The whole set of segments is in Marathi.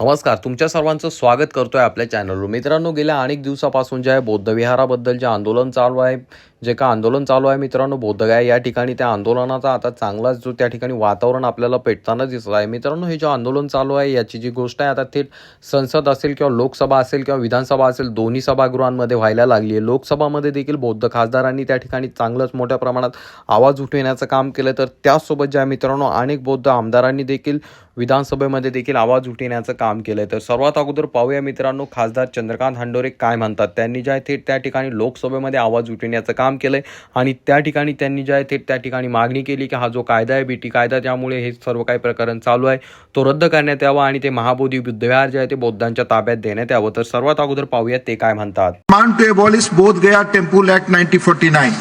नमस्कार तुमच्या सर्वांचं स्वागत करतो आहे आपल्या चॅनलवर मित्रांनो गेल्या अनेक दिवसापासून जे आहे बौद्ध विहाराबद्दल जे आंदोलन चालू आहे जे का आंदोलन चालू आहे मित्रांनो बोधगया या ठिकाणी त्या आंदोलनाचा आता चांगलाच जो त्या ठिकाणी वातावरण आपल्याला पेटताना दिसत आहे. मित्रांनो हे जे आंदोलन चालू आहे याची जी गोष्ट आहे आता थेट संसद असेल किंवा लोकसभा असेल किंवा विधानसभा असेल दोन्ही सभागृहांमध्ये व्हायला लागली आहे. लोकसभामध्ये देखील बौद्ध खासदारांनी त्या ठिकाणी चांगलंच मोठ्या प्रमाणात आवाज उठविण्याचं काम केलं. तर त्याचसोबत ज्या मित्रांनो अनेक बौद्ध आमदारांनी देखील विधानसभेमध्ये देखील आवाज उठविण्याचं काम केलंय. तर सर्वात अगोदर पाहूया मित्रांनो खासदार चंद्रकांत हंडोरे काय म्हणतात? त्यांनी जे आहे थेट त्या ठिकाणी लोकसभेमध्ये आवाज उठविण्याचं काम केलंय आणि त्या ठिकाणी त्यांनी जे आहे थेट त्या ठिकाणी मागणी केली की हा जो कायदा आहे बीटी कायदा त्यामुळे हे सर्व काही प्रकरण चालू आहे. तो रद्द करण्यात यावा आणि ते महाबोधी बुद्धविहार जे आहे ते बौद्धांच्या ताब्यात देण्यात यावं. तर सर्वात अगोदर पाहूया ते काय म्हणतात. demand to abolish both Gaya Temple Act 1949.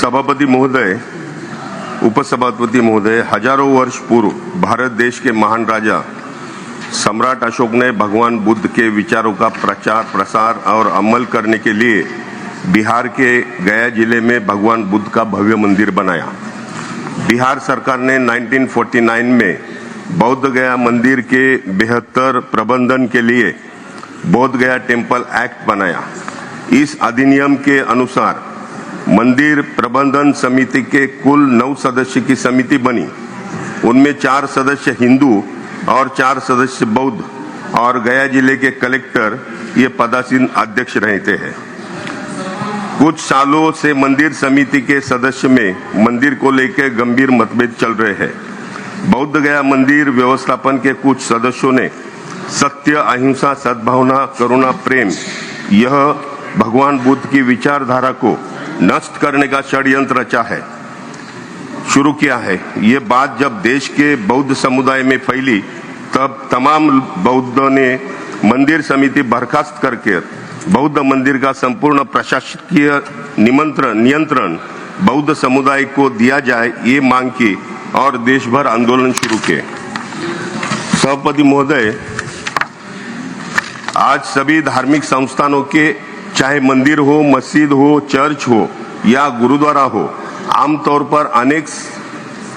सभापति महोदय उपसभापति महोदय हजारों वर्ष पूर्व भारत देश के महान राजा सम्राट अशोक ने भगवान बुद्ध के विचारों का प्रचार, प्रसार और अमल करने के लिए बिहार के गया ज़िले में भगवान बुद्ध का भव्य मंदिर बनाया। बिहार सरकार ने 1949 में बौद्ध गया मंदिर के बेहतर प्रबंधन के लिए बौद्ध गया टेंपल एक्ट बनाया। इस अधिनियम के अनुसार मंदिर प्रबंधन समिति के कुल नौ सदस्य की समिति बनी। उनमें चार सदस्य हिंदू और चार सदस्य बौद्ध और गया ज़िले के कलेक्टर, ये पदासीन अध्यक्ष रहते हैं। कुछ सालों से मंदिर समिति के सदस्य में मंदिर को लेकर गंभीर मतभेद चल रहे हैं। बौद्ध गया मंदिर व्यवस्थापन के कुछ सदस्यों ने सत्य, अहिंसा, सद्भावना, करुणा, प्रेम, यह भगवान बुद्ध की विचारधारा को नष्ट करने का षड्यंत्र रचा है। शुरू किया है। ये बात जब देश के बौद्ध समुदाय में फैली, तब तमाम बौद्धों ने मंदिर समिति बर्खास्त करके बौद्ध मंदिर का संपूर्ण प्रशासकीय निमंत्रण नियंत्रण बौद्ध समुदाय को दिया जाए, ये मांग की और देश भर आंदोलन शुरू किए। सभापति महोदय, आज सभी धार्मिक संस्थानों के, चाहे मंदिर हो, मस्जिद हो, चर्च हो, या गुरुद्वारा हो आमतौर पर अनेक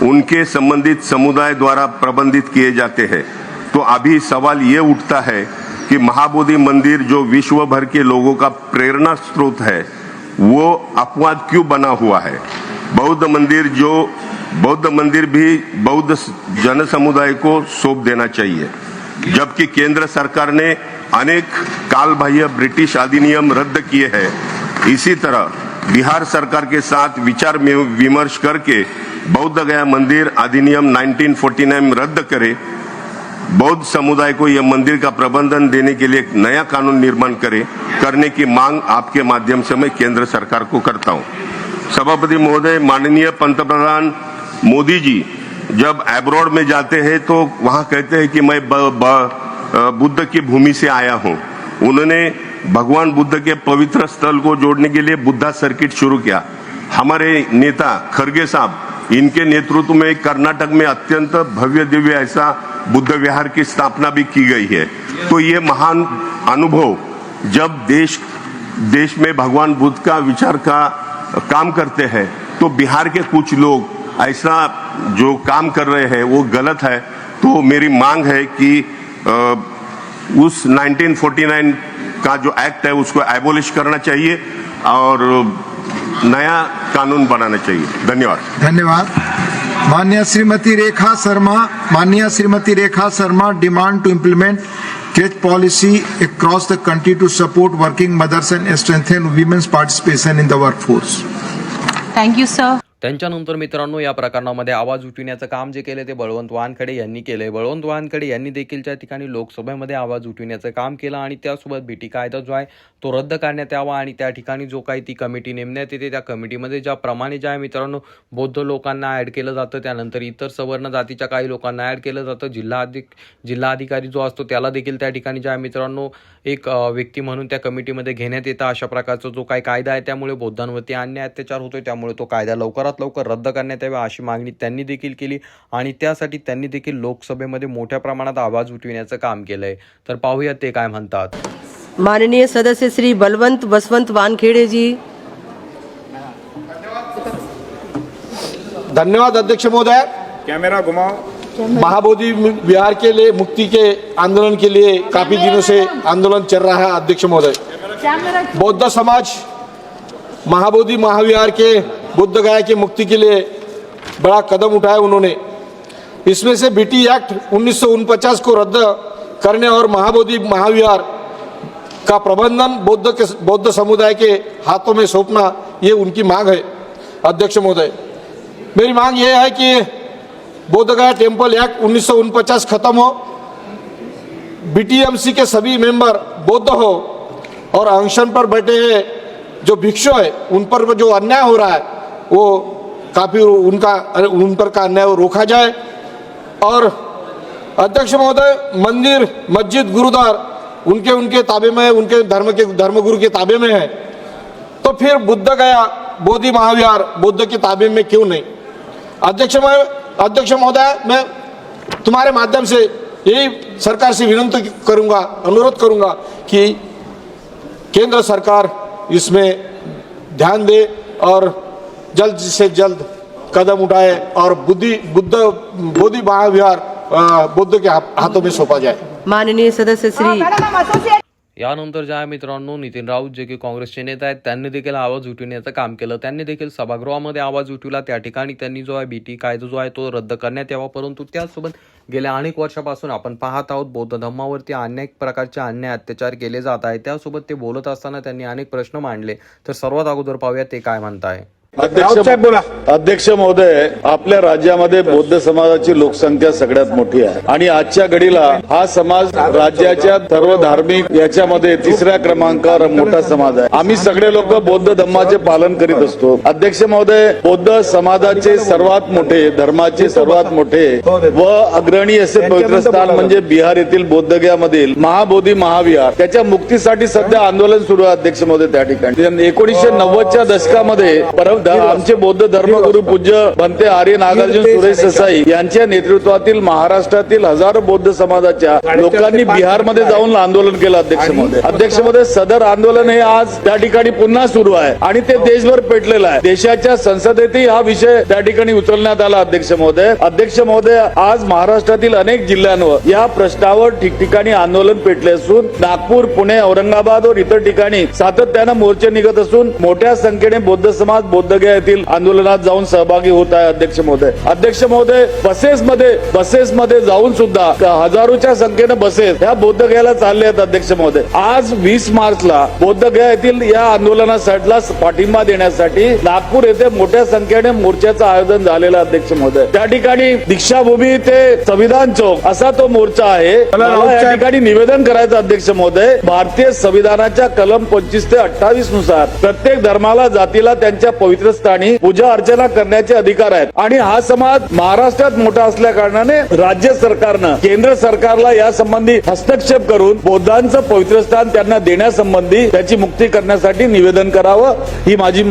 उनके संबंधित समुदाय द्वारा प्रबंधित किए जाते हैं। तो अभी सवाल ये उठता है कि महाबोधि मंदिर जो विश्व भर के लोगों का प्रेरणा स्रोत है, वो अपवाद क्यों बना हुआ है? बौद्ध मंदिर जो बौद्ध मंदिर भी बौद्ध जन समुदाय को सौंप देना चाहिए। जबकि केंद्र सरकार ने अनेक कालबाह्य ब्रिटिश अधिनियम रद्द किए हैं। इसी तरह बिहार सरकार के साथ विचार विमर्श करके बौद्ध गया मंदिर अधिनियम 1949 रद्द करे। बौद्ध समुदाय को यह मंदिर का प्रबंधन देने के लिए एक नया कानून निर्माण करे। करने की मांग आपके माध्यम से मैं केंद्र सरकार को करता हूँ। सभापति महोदय, माननीय पंतप्रधान मोदी जी, जब एब्रॉड में जाते हैं तो वहाँ कहते हैं कि मैं बुद्ध की भूमि से आया हूँ। उन्होंने भगवान बुद्ध के पवित्र स्थल को जोड़ने के लिए बुद्धा सर्किट शुरू किया। हमारे नेता खरगे साहब, इनके नेतृत्व में कर्नाटक में अत्यंत भव्य दिव्य ऐसा बुद्ध विहार की स्थापना भी की गई है। तो ये महान अनुभव, जब देश देश में भगवान बुद्ध का विचार का काम करते हैं तो बिहार के कुछ लोग ऐसा जो काम कर रहे हैं, वो गलत है। तो मेरी मांग है कि उस 1949 का जो एक्ट है उसको एबोलिश करना चाहिए और नया कानून बनाना चाहिए। धन्यवाद। धन्यवाद। मान्य श्रीमती रेखा शर्मा मान्य Shrimati Rekha Sharma demand to implement cage policy across the country to support working mothers and strength and women's participation in the work force thank you sir त्यांच्यानंतर मित्रांनो या प्रकरणामध्ये आवाज उठविण्याचं काम जे केले ते बळवंत वानखडे यांनी केले बळवंत वानखडे यांनी देखील त्या ठिकाणी लोकसभेमध्ये आवाज उठविण्याचं काम केलं आणि त्यासोबत बीटी कायदा जो आहे तो रद्द करण्यात यावा आणि त्या ठिकाणी जो काही ती कमिटी नेमण्यात येते त्या कमिटीमध्ये ज्याप्रमाणे जे आहे मित्रांनो बौद्ध लोकांना ॲड केलं जातं त्यानंतर इतर सवर्ण जातीच्या काही लोकांना ॲड केलं जातं. जिल्हा अधिक जो असतो त्याला देखील त्या ठिकाणी जे आहे मित्रांनो एक व्यक्ती म्हणून त्या कमिटीमध्ये घेण्यात येतं. अशा प्रकारचा जो काही कायदा आहे त्यामुळे बौद्धांवरती अन्याय अत्याचार होतोय त्यामुळे तो कायदा लवकरात लवकर रद्द करण्यात यावा अशी मागणी त्यांनी देखील केली आणि त्यासाठी त्यांनी देखील लोकसभेमध्ये मोठ्या प्रमाणात आवाज उठविण्याचं काम केलंय. तर पाहूया ते काय म्हणतात. माननीय सदस्य श्री बलवंत बसवंत वानखेड़े जी धन्यवाद अध्यक्ष महोदय. कैमरा घुमाओ महाबोधि विहार के लिए मुक्ति के आंदोलन के लिए काफी दिनों से आंदोलन चल रहा है अध्यक्ष महोदय। बौद्ध समाज महाबोधि महाविहार के बुद्ध गया की मुक्ति के लिए बड़ा कदम उठाया उन्होंने। इसमें से बीटी एक्ट उन्नीस को रद्द करने और महाबोधि महाविहार का प्रबंधन बौद्ध के बौद्ध समुदाय के हाथों में सौंपना, ये उनकी मांग है। अध्यक्ष महोदय, मेरी मांग ये है कि बोध गया टेंपल एक्ट उन्नीस खत्म हो बीटीएमसी के सभी मेंबर बौद्ध हो और अनशन पर बैठे हैं जो भिक्षु है, उन पर जो अन्याय हो रहा है वो काफ़ी उनका उन पर का अन्याय रोका जाए। और अध्यक्ष महोदय, मंदिर, मस्जिद, गुरुद्वार, उनके उनके ताबे में उनके धर्म के, धर्मगुरु के ताबे में है। तो फिर बुद्ध गया, बोधि महाविहार, बुद्ध के ताबे में क्यों नहीं? अध्यक्ष अध्यक्ष महोदय, मैं तुम्हारे माध्यम से यही सरकार से विनंती करूँगा, अनुरोध करूँगा कि केंद्र सरकार इसमें ध्यान दे और जल्द से जल्द कदम उठाए और बुद्धि बुद्ध बोधि महाविहार बुद्ध के हाथों में सौंपा जाए। माननीय सदस्य श्री यानंतर जे आहे मित्रांनो नितीन राऊत जे की काँग्रेसचे नेते आहेत त्यांनी देखील आवाज उठविण्याचं काम केलं. त्यांनी देखील सभागृहामध्ये आवाज उठविला. त्या ठिकाणी त्यांनी जो आहे बीटी कायदा जो आहे तो रद्द करण्यात यावा. परंतु त्याचसोबत गेल्या अनेक वर्षापासून आपण पाहत आहोत बौद्ध धर्मावरती अनेक प्रकारचे अन्याय अत्याचार केले जात आहे त्यासोबत ते बोलत असताना त्यांनी अनेक प्रश्न मांडले. तर सर्वात अगोदर पाहूया ते काय म्हणताय. अध्यक्ष अध्यक्ष महोदय आपल्या राज्यामध्ये बौद्ध समाजाची लोकसंख्या सगळ्यात मोठी आहे. आणि आजच्या घडीला हा समाज राज्याच्या सर्व धार्मिक याच्यामध्ये तिसऱ्या क्रमांकावर मोठा समाज आहे. आम्ही सगळे लोक बौद्ध धर्माचे पालन करीत असतो. अध्यक्ष महोदय बौद्ध समाजाचे सर्वात मोठे धर्माचे सर्वात मोठे व अग्रणी असे पवित्र स्थान म्हणजे बिहार येथील बोद्धगयामधील महाबोधी महाविहार. त्याच्या मुक्तीसाठी सध्या आंदोलन सुरू आहे अध्यक्ष महोदय त्या ठिकाणी. एकोणीसशे नव्वदच्या दशकामध्ये परम आमचे बौद्ध धर्मगुरू पूज्य भंते आर्य नागार्जुन सुरेश ससाई यांच्या नेतृत्वातील महाराष्ट्रातील हजारो बौद्ध समाजाच्या लोकांनी बिहारमध्ये जाऊन आंदोलन केलं अध्यक्ष महोदय अध्यक्ष महोदय सदर आंदोलन हे आज त्या ठिकाणी पुन्हा सुरू आहे. आणि ते देशभर पेटलेलं आहे. देशाच्या संसदेतही हा विषय त्या ठिकाणी उचलण्यात आला अध्यक्ष महोदय अध्यक्ष महोदय आज महाराष्ट्रातील अनेक जिल्ह्यांवर या प्रश्नावर ठिकठिकाणी आंदोलन पेटले असून नागपूर पुणे औरंगाबाद व इतर ठिकाणी सातत्यानं मोर्चे निघत असून मोठ्या संख्येने बौद्ध समाज बोद्धगया येथील आंदोलनात जाऊन सहभागी होत आहे अध्यक्ष महोदय. अध्यक्ष महोदय बसेस मध्ये बसेस मध्ये जाऊन सुद्धा हजारोच्या संख्येनं बसेस ह्या बोद्धगयाला चालले आहेत अध्यक्ष महोदय. आज वीस मार्चला बोद्धगया येथील या आंदोलनासाठीला पाठिंबा देण्यासाठी नागपूर येथे मोठ्या संख्येने मोर्चाचं आयोजन झालेलं अध्यक्ष महोदय. त्या ठिकाणी दीक्षाभूमी ते संविधान चौक असा तो मोर्चा आहे. मला या ठिकाणी निवेदन करायचं अध्यक्ष महोदय भारतीय संविधानाच्या कलम पंचवीस ते अठ्ठावीसनुसार प्रत्येक धर्माला जातीला त्यांच्या पवित्र स्थानी पूजा अर्चना करण्याचे अधिकार आहेत. आणि हा समाज महाराष्ट्रात मोठा असल्या कारणाने राज्य सरकारनं केंद्र सरकारला या संबंधी हस्तक्षेप करून बौद्धांचं पवित्र स्थान त्यांना देण्यासंबंधी त्याची मुक्ती करण्यासाठी निवेदन करावं ही माझी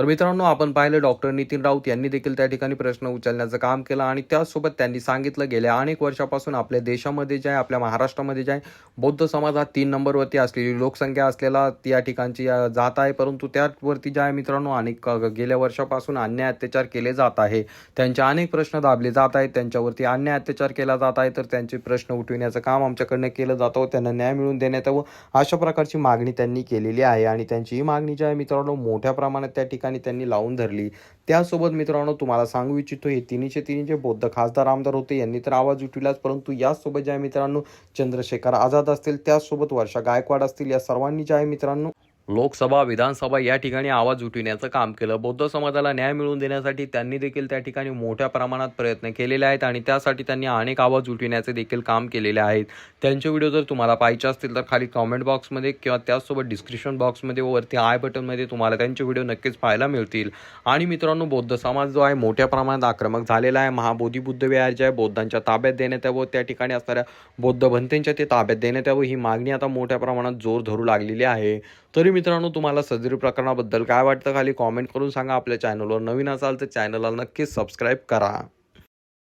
तर मित्रांनो आपण पाहिलं डॉक्टर नितीन राऊत यांनी देखील त्या ठिकाणी प्रश्न उचलण्याचं काम केलं आणि त्याचसोबत त्यांनी सांगितलं गेल्या अनेक वर्षापासून आपल्या देशामध्ये जे आहे आपल्या महाराष्ट्रामध्ये जे आहे बौद्ध समाज हा तीन नंबरवरती असलेली लोकसंख्या असलेला या ठिकाणची जात आहे. परंतु त्यावरती जे आहे मित्रांनो अनेक गेल्या वर्षापासून अन्याय अत्याचार केले जात आहे. त्यांचे अनेक प्रश्न दाबले जात आहेत. त्यांच्यावरती अन्याय अत्याचार केला जात आहे. तर त्यांचे प्रश्न उठविण्याचं काम आमच्याकडनं केलं जातं. व त्यांना न्याय मिळवून देण्यात यावं अशा प्रकारची मागणी त्यांनी केलेली आहे. आणि त्यांची ही मागणी जी आहे मित्रांनो मोठ्या प्रमाणात त्या ठिकाणी त्यांनी लावून धरली. त्यासोबत मित्रांनो तुम्हाला सांगू इच्छितो हे तिन्हीचे तिन्ही बौद्ध खासदार आमदार होते. यांनी तर आवाज उठविलाच परंतु यासोबत ज्या मित्रांनो चंद्रशेखर आझाद असतील त्यासोबत वर्षा गायकवाड असतील या सर्वांनी जे आहे मित्रांनो लोकसभा विधानसभा या ठिकाणी आवाज उठविण्याचं काम केलं. बौद्ध समाजाला न्याय मिळवून देण्यासाठी त्यांनी देखील त्या ठिकाणी मोठ्या प्रमाणात प्रयत्न केलेले आहेत आणि त्यासाठी त्यांनी अनेक आवाज उठविण्याचे देखील काम केलेले आहेत. त्यांचे व्हिडिओ जर तुम्हाला पाहिजे असतील तर खाली कॉमेंट बॉक्समध्ये किंवा त्याचसोबत डिस्क्रिप्शन बॉक्समध्ये व वरती आय बटनमध्ये तुम्हाला त्यांचे व्हिडिओ नक्कीच पाहायला मिळतील. आणि मित्रांनो बौद्ध समाज जो आहे मोठ्या प्रमाणात आक्रमक झालेला आहे. महाबोधी बुद्ध विहार जे आहे बौद्धांच्या ताब्यात देण्यात यावं. त्या ठिकाणी असणाऱ्या बौद्ध भंतेंच्या ते ताब्यात देण्यात यावं. ही मागणी आता मोठ्या प्रमाणात जोर धरू लागलेली आहे. तरी मित्रांनो तुम्हाला सदरी प्रकरणाबद्दल काय वाटतं? खाली कॉमेंट करून सांगा. आपल्या चॅनलवर नवीन असाल तर चॅनलला नक्कीच सबस्क्राईब करा.